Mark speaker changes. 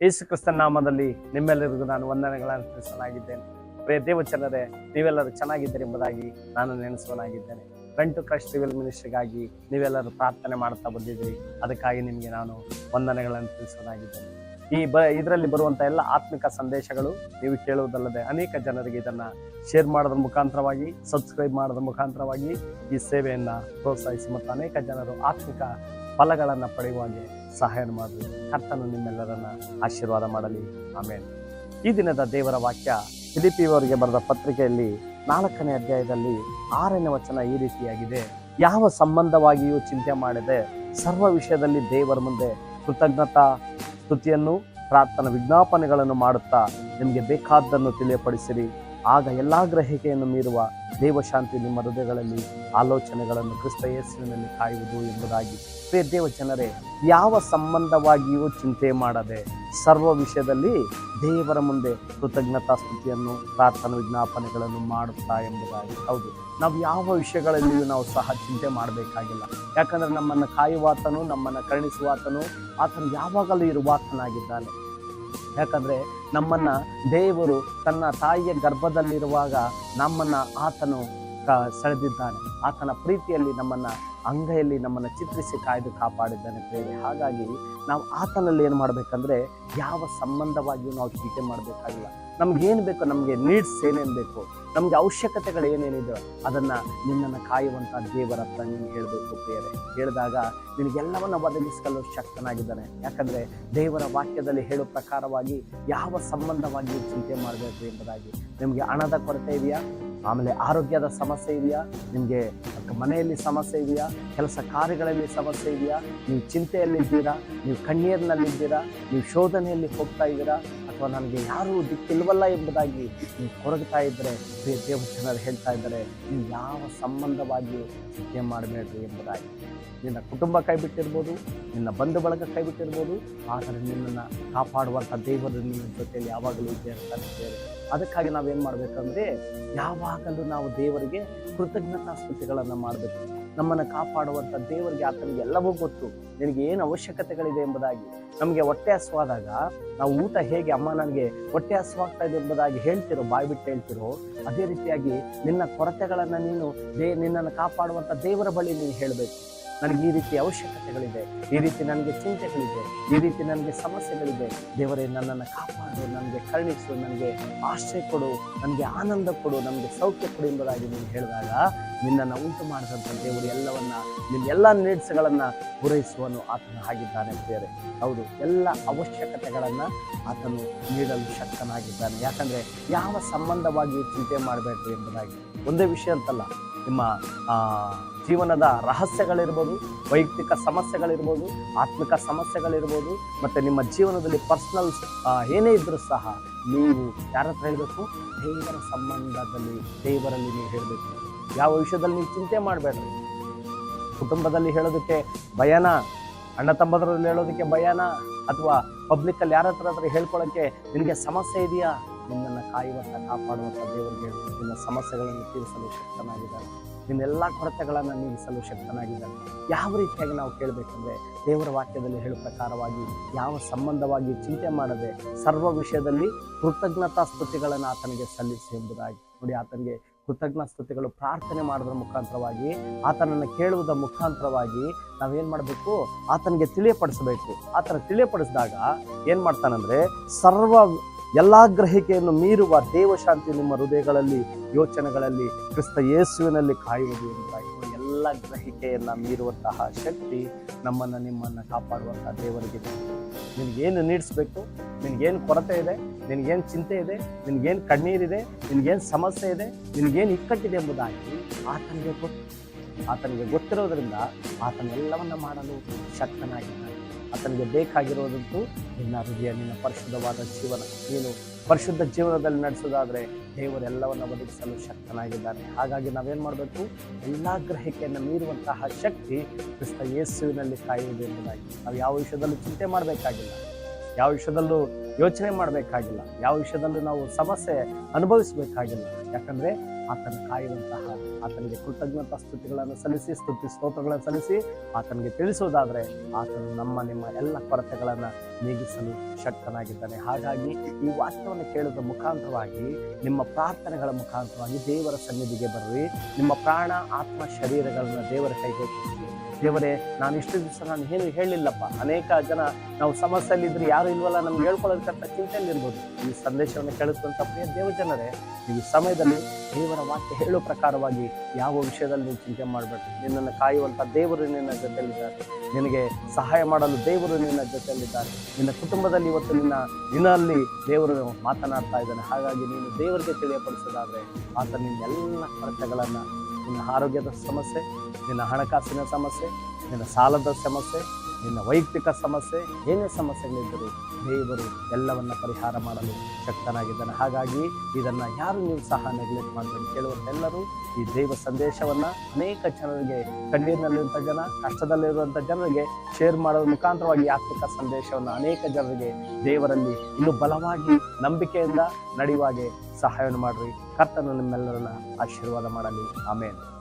Speaker 1: ಯೇಸು ಕ್ರಿಸ್ತನ ನಾಮದಲ್ಲಿ ನಿಮ್ಮೆಲ್ಲರಿಗೂ ನಾನು ವಂದನೆಗಳನ್ನು ತಿಳಿಸಲಾಗಿದ್ದೇನೆ. ಪ್ರಿಯ ದೇವಚನರೇ ನೀವೆಲ್ಲರೂ ಚೆನ್ನಾಗಿದ್ದೀರಿ ಎಂಬುದಾಗಿ ನಾನು ನೆನೆಸುವನಾಗಿದ್ದೇನೆ. ಗಂಟು ಕ್ರಶ್ ಸಿವಿಲ್ ಮಿನಿಸ್ಟ್ರಿಗಾಗಿ ನೀವೆಲ್ಲರೂ ಪ್ರಾರ್ಥನೆ ಮಾಡ್ತಾ ಬಂದಿದ್ದೀರಿ. ಅದಕ್ಕಾಗಿ ನಿಮಗೆ ನಾನು ವಂದನೆಗಳನ್ನು ತಿಳಿಸೋದಾಗಿದ್ದೇನೆ ಈ ಬ, ಇದರಲ್ಲಿ ಬರುವಂಥ ಎಲ್ಲ ಆತ್ಮಿಕ ಸಂದೇಶಗಳು ನೀವು ಕೇಳುವುದಲ್ಲದೆ ಅನೇಕ ಜನರಿಗೆ ಇದನ್ನು ಶೇರ್ ಮಾಡೋದ್ರ ಮುಖಾಂತರವಾಗಿ ಸಬ್ಸ್ಕ್ರೈಬ್ ಮಾಡೋದ್ರ ಮುಖಾಂತರವಾಗಿ ಈ ಸೇವೆಯನ್ನು ಪ್ರೋತ್ಸಾಹಿಸಿ ಮತ್ತು ಅನೇಕ ಜನರು ಆತ್ಮಿಕ ಫಲಗಳನ್ನು ಪಡೆಯುವಾಗೆ ಸಹಾಯ ಮಾಡಲಿ ಕರ್ತನು ನಿಮ್ಮೆಲ್ಲರನ್ನ ಆಶೀರ್ವಾದ ಮಾಡಲಿ. ಆಮೇಲೆ ಈ ದಿನದ ದೇವರ ವಾಕ್ಯ ಫಿಲಿಪಿಯವರಿಗೆ ಬರೆದ ಪತ್ರಿಕೆಯಲ್ಲಿ ನಾಲ್ಕನೇ ಅಧ್ಯಾಯದಲ್ಲಿ ಆರನೇ ವಚನ ಈ ರೀತಿಯಾಗಿದೆ. ಯಾವ ಸಂಬಂಧವಾಗಿಯೂ ಚಿಂತೆ ಮಾಡದೆ ಸರ್ವ ವಿಷಯದಲ್ಲಿ ದೇವರ ಮುಂದೆ ಕೃತಜ್ಞತಾ ಸ್ತುತಿಯನ್ನು, ಪ್ರಾರ್ಥನಾ ವಿಜ್ಞಾಪನೆಗಳನ್ನು ಮಾಡುತ್ತಾ ನಿಮಗೆ ಬೇಕಾದ್ದನ್ನು ತಿಳಿಯಪಡಿಸಿರಿ. ಆಗ ಎಲ್ಲ ಗ್ರಹಿಕೆಯನ್ನು ಮೀರುವ ದೇವಶಾಂತಿ ನಿಮ್ಮ ಹೃದಯಗಳಲ್ಲಿ ಆಲೋಚನೆಗಳನ್ನು ಕ್ರಿಸ್ತ ಯೇಸುವಿನಲ್ಲಿ ಕಾಯುವುದು ಎಂಬುದಾಗಿ. ಪ್ರಿಯ ದೇವ ಜನರೇ, ಯಾವ ಸಂಬಂಧವಾಗಿಯೂ ಚಿಂತೆ ಮಾಡದೆ ಸರ್ವ ವಿಷಯದಲ್ಲಿ ದೇವರ ಮುಂದೆ ಕೃತಜ್ಞತಾ ಸ್ತುತಿಯನ್ನು, ಪ್ರಾರ್ಥನಾ ವಿಜ್ಞಾಪನೆಗಳನ್ನು ಮಾಡುತ್ತಾ ಎಂಬುದಾಗಿ. ಹೌದು, ನಾವು ಯಾವ ವಿಷಯಗಳಲ್ಲಿಯೂ ನಾವು ಸಹ ಚಿಂತೆ ಮಾಡಬೇಕಾಗಿಲ್ಲ. ಯಾಕಂದರೆ ನಮ್ಮನ್ನು ಕಾಯುವಾತನು, ನಮ್ಮನ್ನು ಕರುಣಿಸುವಾತನು, ಆತನು ಯಾವಾಗಲೂ ಇರುವಾತನಾಗಿದ್ದಾನೆ. ಯಾಕಂದ್ರೆ ನಮ್ಮನ್ನ ದೇವರು ತನ್ನ ತಾಯಿಯ ಗರ್ಭದಲ್ಲಿರುವಾಗ ನಮ್ಮನ್ನ ಆತನು ಕ- ಸೆಳೆದಿದ್ದಾನೆ. ಆತನ ಪ್ರೀತಿಯಲ್ಲಿ ನಮ್ಮನ್ನ, ಅಂಗೈಯಲ್ಲಿ ನಮ್ಮನ್ನ ಚಿತ್ರಿಸಿ ಕಾಯ್ದು ಕಾಪಾಡಿದ್ದಾನೆ ಪ್ರೇರೆ ಹಾಗಾಗಿ ನಾವು ಆತನಲ್ಲಿ ಏನು ಮಾಡಬೇಕಂದ್ರೆ ಯಾವ ಸಂಬಂಧವಾಗಿಯೂ ನಾವು ಚಿಂತೆ ಮಾಡಬೇಕಾಗಿಲ್ಲ. ನಮ್ಗೆ ಏನು ಬೇಕು ನಮಗೆ ನೀಡ್ಸ್ ಏನೇನು ಬೇಕು, ನಮಗೆ ಅವಶ್ಯಕತೆಗಳು ಏನೇನಿದೆ ಅದನ್ನು ನಿನ್ನನ್ನು ಕಾಯುವಂಥ ದೇವರ ಹತ್ರ ನೀನು ಹೇಳಬೇಕು ಪ್ರೇರೆ ಹೇಳಿದಾಗ ನಿನಗೆಲ್ಲವನ್ನು ಒದಗಿಸಲು ಶಕ್ತನಾಗಿದ್ದಾನೆ. ಯಾಕಂದರೆ ದೇವರ ವಾಕ್ಯದಲ್ಲಿ ಹೇಳೋ ಪ್ರಕಾರವಾಗಿ ಯಾವ ಸಂಬಂಧವಾಗಿ ಚಿಂತೆ ಮಾಡಬೇಕು ಎಂಬುದಾಗಿ. ನಿಮಗೆ ಹಣದ ಕೊರತೆ ಇದೆಯಾ? ಆಮೇಲೆ ಆರೋಗ್ಯದ ಸಮಸ್ಯೆ ಇದೆಯಾ? ನಿಮಗೆ ಮನೆಯಲ್ಲಿ ಸಮಸ್ಯೆ ಇದೆಯಾ? ಕೆಲಸ ಕಾರ್ಯಗಳಲ್ಲಿ ಸಮಸ್ಯೆ ಇದೆಯಾ? ನೀವು ಚಿಂತೆಯಲ್ಲಿದ್ದೀರಾ? ನೀವು ಕಣ್ಣೀರಿನಲ್ಲಿದ್ದೀರಾ? ನೀವು ಶೋಧನೆಯಲ್ಲಿ ಹೋಗ್ತಾ ಇದ್ದೀರಾ? ಅಥವಾ ನನಗೆ ಯಾರೂ ದಿಕ್ಕಿಲ್ವಲ್ಲ ಎಂಬುದಾಗಿ ನೀವು ಕೊರಗ್ತಾ ಇದ್ದರೆ ದೇವರು ದೇವಚನರು ಹೇಳ್ತಾ ಇದ್ದಾರೆ, ನೀವು ಯಾವ ಸಂಬಂಧವಾಗಿಯೂ ಚಿಂತೆ ಮಾಡಬೇಡ್ರಿ ಎಂಬುದಾಗಿ ನಿನ್ನ ಕುಟುಂಬ ಕೈ ಬಿಟ್ಟಿರ್ಬೋದು ನಿನ್ನ ಬಂಧು ಬಳಗ ಕೈ ಬಿಟ್ಟಿರ್ಬೋದು ಆದರೆ ನಿನ್ನನ್ನು ಕಾಪಾಡುವಂಥ ದೇವರು ನಿನ್ನ ಜೊತೆಯಲ್ಲಿ ಯಾವಾಗಲೂ ಇದೆ ಅಂತ. ಅದಕ್ಕಾಗಿ ನಾವೇನು ಮಾಡಬೇಕಂದ್ರೆ, ಯಾವಾಗಲೂ ನಾವು ದೇವರಿಗೆ ಕೃತಜ್ಞತಾ ಸ್ತುತಿಗಳನ್ನು ಮಾಡಬೇಕು ನಮ್ಮನ್ನು ಕಾಪಾಡುವಂಥ ದೇವರಿಗೆ ಆತನಿಗೆ ಎಲ್ಲವೂ ಗೊತ್ತು. ನಿನಗೆ ಏನು ಅವಶ್ಯಕತೆಗಳಿದೆ ಎಂಬುದಾಗಿ. ನಮಗೆ ಹೊಟ್ಟೆ ಹಸುವಾದಾಗ ನಾವು ಊಟ ಹೇಗೆ ಅಮ್ಮ ನನಗೆ ಹೊಟ್ಟೆ ಹಸುವಾಗ್ತಾ ಇದೆ ಎಂಬುದಾಗಿ ಹೇಳ್ತಿರೋ ಬಾಯಿ ಬಿಟ್ಟು ಹೇಳ್ತಿರೋ, ಅದೇ ರೀತಿಯಾಗಿ ನಿನ್ನ ಕೊರತೆಗಳನ್ನು ನೀನು ದೇ, ನಿನ್ನನ್ನು ಕಾಪಾಡುವಂಥ ದೇವರ ಬಳಿ ನೀನು ಹೇಳಬೇಕು. ನನಗೆ ಈ ರೀತಿ ಅವಶ್ಯಕತೆಗಳಿದೆ, ಈ ರೀತಿ ನನಗೆ ಚಿಂತೆಗಳಿದೆ, ಈ ರೀತಿ ನನಗೆ ಸಮಸ್ಯೆಗಳಿದೆ. ದೇವರೇ, ನನ್ನನ್ನು ಕಾಪಾಡು, ನನಗೆ ಕರುಣಿಸು, ನನಗೆ ಆಶ್ರಯ ಕೊಡು, ನನಗೆ ಆನಂದ ಕೊಡು ನನಗೆ ಸೌಖ್ಯ ಕೊಡು ಎಂಬುದಾಗಿ ನೀನು ಹೇಳಿದಾಗ ನಿನ್ನನ್ನು ಉಂಟು ಮಾಡಿದಂಥ ದೇವರು ಎಲ್ಲವನ್ನು ನಿಮ್ಮ ಎಲ್ಲ ನೀಡ್ಸ್ಗಳನ್ನು ಪೂರೈಸುವನು ಆತನ ಆಗಿದ್ದಾನೆ ಬೇರೆ ಹೌದು, ಎಲ್ಲ ಅವಶ್ಯಕತೆಗಳನ್ನು ಆತನು ನೀಡಲು ಶಕ್ತನಾಗಿದ್ದಾನೆ. ಯಾಕಂದರೆ ಯಾವ ಸಂಬಂಧವಾಗಿ ಚಿಂತೆ ಮಾಡಬೇಕು ಎಂಬುದಾಗಿ. ಒಂದೇ ವಿಷಯ ಅಂತಲ್ಲ, ನಿಮ್ಮ ಜೀವನದ ರಹಸ್ಯಗಳಿರ್ಬೋದು, ವೈಯಕ್ತಿಕ ಸಮಸ್ಯೆಗಳಿರ್ಬೋದು, ಆತ್ಮಿಕ ಸಮಸ್ಯೆಗಳಿರ್ಬೋದು, ಮತ್ತು ನಿಮ್ಮ ಜೀವನದಲ್ಲಿ ಪರ್ಸ್ನಲ್ ಏನೇ ಇದ್ದರೂ ಸಹ ನೀವು ಯಾರ ಹತ್ರ ಹೇಳಬೇಕು? ದೇವರ ಸಂಬಂಧದಲ್ಲಿ, ದೇವರಲ್ಲಿ ನೀವು ಹೇಳಬೇಕು. ಯಾವ ವಿಷಯದಲ್ಲಿ ನೀವು ಚಿಂತೆ ಮಾಡಬೇಡ್ರಿ. ಕುಟುಂಬದಲ್ಲಿ ಹೇಳೋದಕ್ಕೆ ಭಯನ, ಅಣ್ಣ ತಮ್ಮದ್ರಲ್ಲಿ ಹೇಳೋದಕ್ಕೆ ಭಯನ, ಅಥವಾ ಪಬ್ಲಿಕ್ಕಲ್ಲಿ ಯಾರ ಹತ್ರ ಹತ್ರ ಹೇಳ್ಕೊಳ್ಳೋಕ್ಕೆ ನಿಮಗೆ ಸಮಸ್ಯೆ ಇದೆಯಾ? ನಿಮ್ಮನ್ನು ಕಾಯುವಂಥ ಕಾಪಾಡುವಂಥ ದೇವರಿಗೆ. ನಿಮ್ಮ ಸಮಸ್ಯೆಗಳನ್ನು ತೀರಿಸಲು ಶಕ್ತನಾಗಿದ್ದಾರೆ. ನಿನ್ನೆಲ್ಲ ಕೊರತೆಗಳನ್ನು ನೀಗಿಸಲು ಶಕ್ತನಾಗಿದ್ದಾರೆ. ಯಾವ ರೀತಿಯಾಗಿ ನಾವು ಕೇಳಬೇಕಂದ್ರೆ ದೇವರ ವಾಕ್ಯದಲ್ಲಿ ಹೇಳೋ ಪ್ರಕಾರವಾಗಿ ಯಾವ ಸಂಬಂಧವಾಗಿ ಚಿಂತೆ ಮಾಡದೆ ಸರ್ವ ವಿಷಯದಲ್ಲಿ ಕೃತಜ್ಞತಾ ಸ್ತುತಿಗಳನ್ನು ಆತನಿಗೆ ಸಲ್ಲಿಸಿ ಎಂಬುದಾಗಿ. ನೋಡಿ, ಆತನಿಗೆ ಕೃತಜ್ಞ ಸ್ತುತಿಗಳು ಪ್ರಾರ್ಥನೆ ಮಾಡೋದ್ರ ಮುಖಾಂತರವಾಗಿ, ಆತನನ್ನು ಕೇಳುವುದರ ಮುಖಾಂತರವಾಗಿ ನಾವೇನು ಮಾಡಬೇಕು? ಆತನಿಗೆ ತಿಳಿಯಪಡಿಸಬೇಕು. ಆತನ ತಿಳಿಯಪಡಿಸಿದಾಗ ಏನು ಮಾಡ್ತಾನಂದ್ರೆ, ಸರ್ವ ಎಲ್ಲ ಗ್ರಹಿಕೆಯನ್ನು ಮೀರುವ ದೇವಶಾಂತಿ ನಿಮ್ಮ ಹೃದಯಗಳಲ್ಲಿ, ಯೋಚನೆಗಳಲ್ಲಿ ಕ್ರಿಸ್ತ ಯೇಸುವಿನಲ್ಲಿ ಕಾಯುವುದು ಎಂಬುದಾಗಿ ಎಲ್ಲ ಗ್ರಹಿಕೆಯನ್ನು ಮೀರುವಂತಹ ಶಕ್ತಿ ನಮ್ಮನ್ನು ನಿಮ್ಮನ್ನು ಕಾಪಾಡುವಂತಹ ದೇವರಿಗೆ. ನಿನಗೇನು ನೀಡಿಸ್ಬೇಕು? ನಿನಗೇನು ಕೊರತೆ ಇದೆ? ನಿನಗೇನು ಚಿಂತೆ ಇದೆ? ನಿನಗೇನು ಕಣ್ಣೀರಿದೆ ನಿನಗೇನು ಸಮಸ್ಯೆ ಇದೆ? ನಿನಗೇನು ಇಕ್ಕಟ್ಟಿದೆ ಎಂಬುದಾಗಿ ಆತನಿಗೆ ಗೊತ್ತು. ಆತನಿಗೆ ಗೊತ್ತಿರೋದ್ರಿಂದ ಆತನೆಲ್ಲವನ್ನ ಮಾಡಲು ಶಕ್ತನಾಗಿದ್ದಾನೆ. ಆತನಿಗೆ ಬೇಕಾಗಿರೋದಂತೂ ನಿನ್ನ ಹೃದಯ, ನಿನ್ನ ಪರಿಶುದ್ಧವಾದ ಜೀವನ. ನೀನು ಪರಿಶುದ್ಧ ಜೀವನದಲ್ಲಿ ನಡೆಸೋದಾದರೆ ದೇವರೆಲ್ಲವನ್ನು ಒದಗಿಸಲು ಶಕ್ತನಾಗಿದ್ದಾನೆ. ಹಾಗಾಗಿ ನಾವೇನು ಮಾಡಬೇಕು? ಎಲ್ಲ ಗ್ರಹಿಕೆಯನ್ನು ಮೀರುವಂತಹ ಶಕ್ತಿ ಕ್ರಿಸ್ತ ಯೇಸುವಿನಲ್ಲಿ ಕಾಯುವುದು ಎಂಬುದಾಗಿ. ನಾವು ಯಾವ ವಿಷಯದಲ್ಲೂ ಚಿಂತೆ ಮಾಡಬೇಕಾಗಿಲ್ಲ. ಯಾವ ವಿಷಯದಲ್ಲೂ ಯೋಚನೆ ಮಾಡಬೇಕಾಗಿಲ್ಲ. ಯಾವ ವಿಷಯದಲ್ಲೂ ನಾವು ಸಮಸ್ಯೆ ಅನುಭವಿಸಬೇಕಾಗಿಲ್ಲ. ಯಾಕಂದರೆ ಆತನ ಕಾಯುವಂತಹ, ಆತನಿಗೆ ಕೃತಜ್ಞತಾ ಸ್ತುತಿಗಳನ್ನು ಸಲ್ಲಿಸಿ, ಸ್ತುತಿ ಸ್ತೋತ್ರಗಳನ್ನು ಸಲ್ಲಿಸಿ ಆತನಿಗೆ ತಿಳಿಸುವುದಾದರೆ ಆತನು ನಮ್ಮ, ನಿಮ್ಮ ಎಲ್ಲ ಕೊರತೆಗಳನ್ನು ನೀಗಿಸಲು ಶಕ್ತನಾಗಿದ್ದಾನೆ. ಹಾಗಾಗಿ ಈ ವಾಕ್ಯವನ್ನು ಕೇಳುವುದರ ಮುಖಾಂತರವಾಗಿ, ನಿಮ್ಮ ಪ್ರಾರ್ಥನೆಗಳ ಮುಖಾಂತರವಾಗಿ ದೇವರ ಸನ್ನಿಧಿಗೆ ಬರ್ರಿ. ನಿಮ್ಮ ಪ್ರಾಣ, ಆತ್ಮ, ಶರೀರಗಳನ್ನು ದೇವರ ಕೈಗೆ ದೇವರೇ, ನಾನು ಇಷ್ಟು ದಿವಸ ನಾನು ಏನು ಹೇಳಿಲ್ಲಪ್ಪ. ಅನೇಕ ಜನ ನಾವು ಸಮಸ್ಯೆಯಲ್ಲಿದ್ರೆ ಯಾರು ಇಲ್ವಲ್ಲ ನಮ್ಗೆ ಹೇಳ್ಕೊಳ್ಳೋದಕ್ಕಂತ ಚಿಂತೆಯಲ್ಲಿರ್ಬೋದು ಈ ಸಂದೇಶವನ್ನು ಕೇಳುತ್ತಂತ ಪ್ರಿಯ ದೇವಜನರೇ, ಈ ಸಮಯದಲ್ಲಿ ದೇವರ ವಾಕ್ಯ ಹೇಳೋ ಪ್ರಕಾರವಾಗಿ ಯಾವ ವಿಷಯದಲ್ಲಿ ನೀವು ಚಿಂತೆ ಮಾಡಬೇಡಿ ನಿನ್ನನ್ನು ಕಾಯುವಂಥ ದೇವರು ನಿನ್ನ ಜೊತೆಯಲ್ಲಿದ್ದಾರೆ. ನಿನಗೆ ಸಹಾಯ ಮಾಡಲು ದೇವರು ನಿನ್ನ ಜೊತೆಯಲ್ಲಿದ್ದಾರೆ. ನಿನ್ನ ಕುಟುಂಬದಲ್ಲಿ ಇವತ್ತು ನಿನ್ನ ನಿನ್ನಲ್ಲಿ ದೇವರು ಮಾತನಾಡ್ತಾ ಇದ್ದಾನೆ. ಹಾಗಾಗಿ ನೀನು ದೇವರಿಗೆ ತಿಳಿಯಪಡಿಸೋದಾದ್ರೆ ಆತ ನಿನ್ನ ಎಲ್ಲ ಕಷ್ಟಗಳನ್ನು ನಿನ್ನ ಆರೋಗ್ಯದ ಸಮಸ್ಯೆ, ನಿನ್ನ ಹಣಕಾಸಿನ ಸಮಸ್ಯೆ, ನಿನ್ನ ಸಾಲದ ಸಮಸ್ಯೆ ನಿನ್ನ ವೈಯಕ್ತಿಕ ಸಮಸ್ಯೆ, ಏನೇ ಸಮಸ್ಯೆಗಳಿದ್ದರೂ ದೇವರು ಎಲ್ಲವನ್ನ ಪರಿಹಾರ ಮಾಡಲು ಶಕ್ತನಾಗಿದ್ದಾನೆ. ಹಾಗಾಗಿ ಇದನ್ನು ಯಾರು ನೀವು ಸಹ ನೆಗ್ಲೆಕ್ಟ್ ಮಾಡಬೇಡಿ ಕೇಳುವಂತೆಲ್ಲರೂ ಈ ದೈವ ಸಂದೇಶವನ್ನು ಅನೇಕ ಜನರಿಗೆ ಕಣ್ಣೀರಿನಲ್ಲಿರುವಂಥ ಜನ ಕಷ್ಟದಲ್ಲಿರುವಂಥ ಜನರಿಗೆ ಶೇರ್ ಮಾಡೋದ್ರ ಮುಖಾಂತರವಾಗಿ ಆತ್ಮಿಕ ಸಂದೇಶವನ್ನು ಅನೇಕ ಜನರಿಗೆ ದೇವರಲ್ಲಿ ಇನ್ನೂ ಬಲವಾಗಿ ನಂಬಿಕೆಯಿಂದ ನಡೆಯುವಾಗೆ ಸಹಾಯವನ್ನು ಮಾಡ್ರಿ. ಕರ್ತನು ನಿಮ್ಮೆಲ್ಲರನ್ನ ಆಶೀರ್ವಾದ ಮಾಡಲಿ. ಆಮೇಲೆ